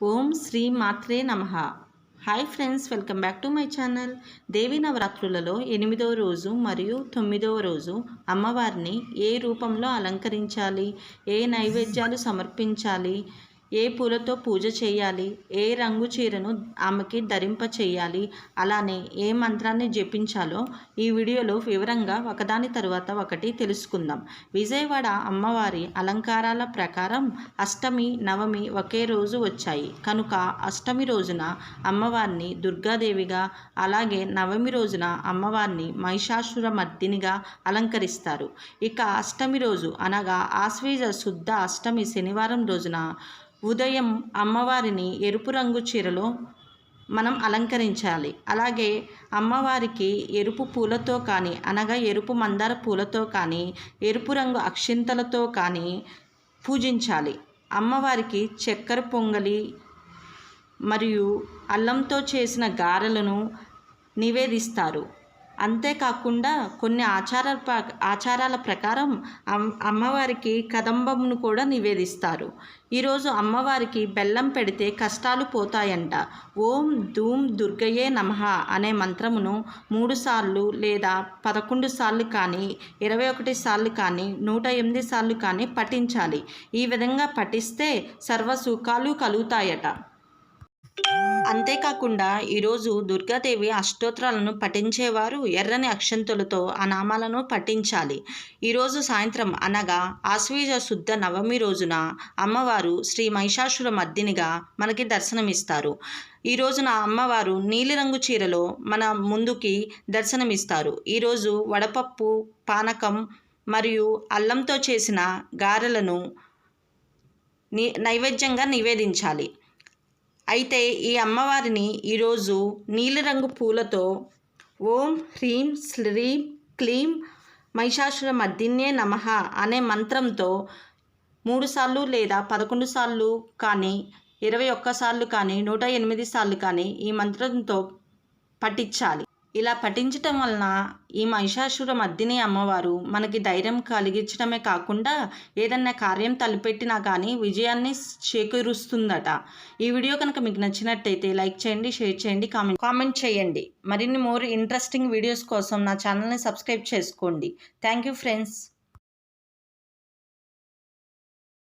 ఓం శ్రీ మాత్రే నమ. Hi friends welcome back to my channel. దేవి నవరాత్రులలో ఎనిమిదవ రోజు మరియు తొమ్మిదవ రోజు అమ్మవారిని ఏ రూపంలో అలంకరించాలి? ఏ నైవేద్యాలు సమర్పించాలి? ఏ పూలతో పూజ చేయాలి? ఏ రంగు చీరను ఆమెకి ధరింప చేయాలి? అలానే ఏ మంత్రాన్ని జపించాలో ఈ వీడియోలో వివరంగా ఒకదాని తరువాత ఒకటి తెలుసుకుందాం. విజయవాడ అమ్మవారి అలంకారాల ప్రకారం అష్టమి నవమి ఒకే రోజు వచ్చాయి. కనుక అష్టమి రోజున అమ్మవారిని దుర్గాదేవిగా అలాగే నవమి రోజున అమ్మవారిని మహిషాసుర మర్దినిగా అలంకరిస్తారు. ఇక అష్టమి రోజు అనగా ఆశ్వీజ శుద్ధ అష్టమి శనివారం రోజున ఉదయం అమ్మవారిని ఎరుపు రంగు చీరలో మనం అలంకరించాలి. అలాగే అమ్మవారికి ఎరుపు పూలతో కానీ అనగా ఎరుపు మందార పూలతో కానీ ఎరుపు రంగు అక్షింతలతో కానీ పూజించాలి. అమ్మవారికి చక్కెర పొంగలి మరియు అల్లంతో చేసిన గారెలను నివేదిస్తారు. అంతేకాకుండా కొన్ని ఆచార ప్ర- ఆచారాల ప్రకారం అమ్- అమ్మవారికి కదంబంను కూడా నివేదిస్తారు. ఈరోజు అమ్మవారికి బెల్లం పెడితే కష్టాలు పోతాయంట. ఓం ధూమ్ దుర్గయే నమః అనే మంత్రమును మూడు సార్లు లేదా పదకొండు సార్లు కానీ ఇరవై ఒకటి సార్లు కానీ నూట ఎనిమిది సార్లు కానీ పఠించాలి. ఈ విధంగా పఠిస్తే సర్వ సుఖాలు కలుగుతాయట. అంతేకాకుండా ఈరోజు దుర్గాదేవి అష్టోత్తరాలను పఠించేవారు ఎర్రని అక్షంతులతో ఆ నామాలను పఠించాలి. ఈరోజు సాయంత్రం అనగా ఆశ్వీజ శుద్ధ నవమి రోజున అమ్మవారు శ్రీ మహిషాసుర మద్దినిగా మనకి దర్శనమిస్తారు. ఈ రోజున అమ్మవారు నీలిరంగు చీరలో మన ముందుకి దర్శనమిస్తారు. ఈరోజు వడపప్పు పానకం మరియు అల్లంతో చేసిన గారెలను ని నైవేద్యంగా నివేదించాలి. అయితే ఈ అమ్మవారిని ఈరోజు నీలిరంగు పూలతో ఓం హ్రీం శ్రీం క్లీం మహిషాసుర మర్దిన్యే నమః అనే మంత్రంతో మూడు సార్లు లేదా పదకొండు సార్లు కానీ ఇరవై ఒక్కసార్లు కానీ నూట ఎనిమిది సార్లు కానీ ఈ మంత్రంతో పఠించాలి. ఇలా పఠించటం వలన ఈ మహిషాసుర మద్దిని అమ్మవారు మనకి ధైర్యం కలిగించడమే కాకుండా ఏదన్నా కార్యం తలపెట్టినా కానీ విజయాన్ని చేకూరుస్తుందట. ఈ వీడియో కనుక మీకు నచ్చినట్టయితే లైక్ చేయండి షేర్ చేయండి కామెంట్ కామెంట్ చేయండి. మరిన్ని మోర్ ఇంట్రెస్టింగ్ వీడియోస్ కోసం నా ఛానల్ని సబ్స్క్రైబ్ చేసుకోండి. Thank you friends.